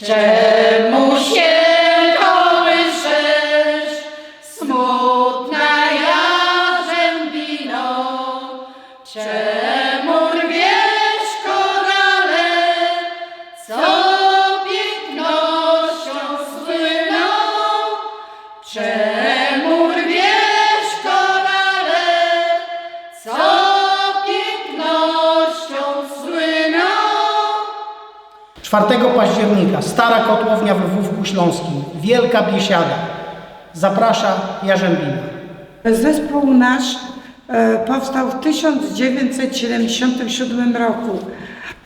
真。4 października Stara Kotłownia we Wówku Śląskim, Wielka Biesiada. Zaprasza Jarzębina. Zespół nasz e, powstał w 1977 roku.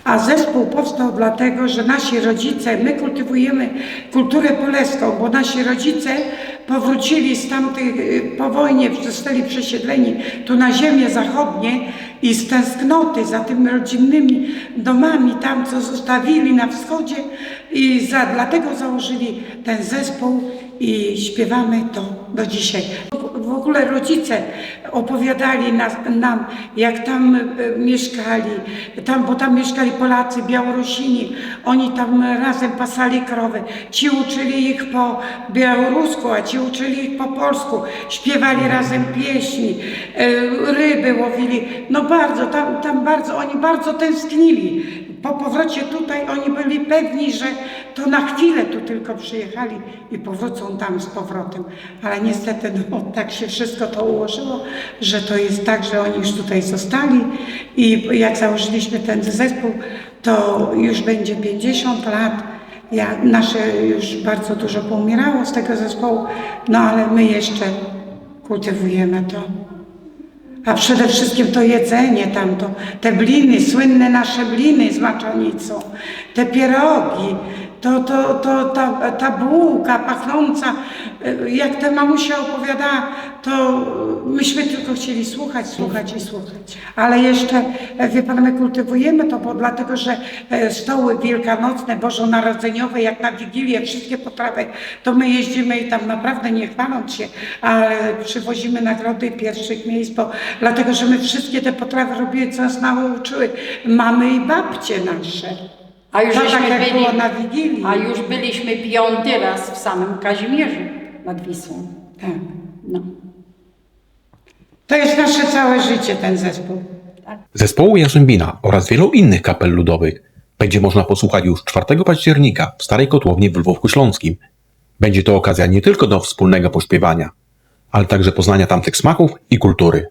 A zespół powstał dlatego, że nasi rodzice, my kultywujemy kulturę polską, bo nasi rodzice powrócili z tamtych, y, po wojnie, zostali przesiedleni tu na ziemię zachodnie i z tęsknoty za tymi rodzinnymi domami tam, co zostawili na wschodzie i za, dlatego założyli ten zespół i śpiewamy to do dzisiaj. W ogóle rodzice opowiadali nas, nam, jak tam e, mieszkali, tam, bo tam mieszkali Polacy, Białorusini, oni tam razem pasali krowy. Ci uczyli ich po białorusku, a ci uczyli ich po polsku. Śpiewali razem pieśni, e, ryby łowili. No bardzo, tam, tam bardzo, oni bardzo tęsknili. Po powrocie tutaj oni byli pewni, że to na chwilę tu tylko przyjechali i powrócą tam z powrotem. Ale niestety no, tak się wszystko to ułożyło, że to jest tak, że oni już tutaj zostali i jak założyliśmy ten zespół, to już będzie 50 lat. Ja, nasze już bardzo dużo poumierało z tego zespołu, no ale my jeszcze kultywujemy to. A przede wszystkim to jedzenie tamto, te bliny, słynne nasze bliny z maczonicą, te pierogi, to, to, to ta, ta bułka pachnąca, y, jak ta mamusia opowiadała, to myśmy tylko chcieli słuchać, słuchać i słuchać. Ale jeszcze, e, wie Pan, my kultywujemy to, bo dlatego, że e, stoły wielkanocne, bożonarodzeniowe, jak na Wigilię, wszystkie potrawy, to my jeździmy i tam naprawdę nie chwaląc się, ale przywozimy nagrody pierwszych miejsc, bo dlatego, że my wszystkie te potrawy robimy, co nas nauczyły mamy i babcie nasze. A już żeśmy tak jak byli, było na Wigilii. a już byliśmy piąty raz w samym Kazimierzu nad Wisłą. Tak. No. To jest nasze całe życie, ten zespół. Zespołu Jarzębina oraz wielu innych kapel ludowych będzie można posłuchać już 4 października w Starej Kotłowni w Lwówku Śląskim. Będzie to okazja nie tylko do wspólnego pośpiewania, ale także poznania tamtych smaków i kultury.